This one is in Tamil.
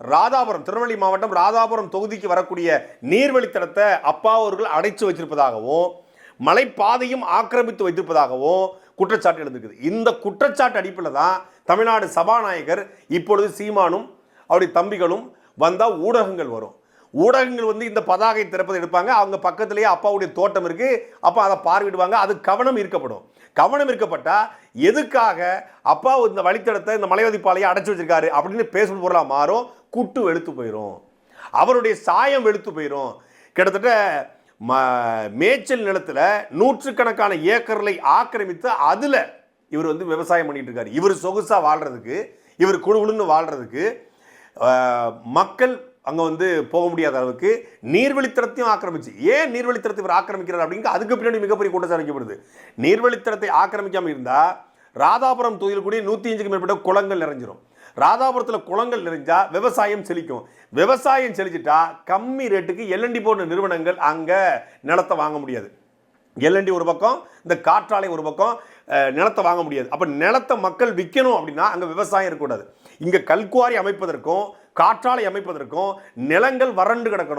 ராதாபுரம் திருநெல்வேலி மாவட்டம் ராதாபுரம் தொகுதிக்கு வரக்கூடிய நீர்வழித்தடத்தை அப்பா அவர்கள் அடைச்சு வச்சிருப்பதாகவும் மலைப்பாதையும் ஆக்கிரமித்து வைத்திருப்பதாகவும் குற்றச்சாட்டு எழுந்திருக்குது. இந்த குற்றச்சாட்டு அடிப்பில் தான் தமிழ்நாடு சபாநாயகர் இப்பொழுது சீமானும் அவருடைய தம்பிகளும் வந்தால் ஊடகங்கள் வரும். ஊடகங்கள் வந்து இந்த பதாகை திறப்பதை எடுப்பாங்க. அவங்க பக்கத்திலேயே அப்பாவுடைய தோட்டம் இருக்கு. அப்போ அதை பார்வையிடுவாங்க. அது கவனம் ஈர்க்கப்படும். கவனம் இருக்கப்பட்டால் எதுக்காக அப்பா இந்த வழித்தடத்தை இந்த மலைவதிப்பாலையை அடைச்சி வச்சிருக்காரு அப்படின்னு பேசும் பொருளாக மாறும். குட்டு வெளுத்து போயிடும் அவருடைய சாயம் வெளுத்து போயிடும் கிட்டத்தட்ட ம மேய்ச்சல் நிலத்தில் நூற்றுக்கணக்கான ஏக்கர்களை ஆக்கிரமித்து அதில் இவர் வந்து விவசாயம் பண்ணிகிட்டு இருக்காரு. இவர் சொகுசாக வாழ்கிறதுக்கு இவர் குழுகுழுன்னு வாழ்கிறதுக்கு மக்கள் அங்கே வந்து போக முடியாத அளவுக்கு நீர்வழித்தரத்தையும் ஆக்கிரமிச்சு. ஏன் நீர்வழித்தரத்தை இவர் ஆக்கிரமிக்கிறார் அப்படிங்க அதுக்கு பின்னாடி மிகப்பெரிய குற்றச்சாட்டு வைக்கப்படுது நீர்வழித்தரத்தை ஆக்கிரமிக்காமல் இருந்தால் ராதாபுரம் தொகுதியில் கூடிய நூற்றி அஞ்சுக்கு மேற்பட்ட குளங்கள் நிறைஞ்சிரும். ராதாபுரத்தில் குளங்கள் நிறைஞ்சா விவசாயம் செழிக்கும். விவசாயம் செழிச்சிட்டா கம்மி ரேட்டுக்கு எல்என்டி போன்ற நிறுவனங்கள் அங்கே நிலத்தை வாங்க முடியாது. எல்என்டி ஒரு பக்கம் இந்த காற்றாலை ஒரு பக்கம் நிலத்தை வாங்க முடியாது. அப்போ நிலத்தை மக்கள் விற்கணும் அப்படின்னா அங்கே விவசாயம் இருக்கக்கூடாது. இங்கே கல்குவாரி அமைப்பதற்கும் காற்றாலை அமைப்பதற்கும் நிலங்கள் வறண்டு கிடக்கணும்.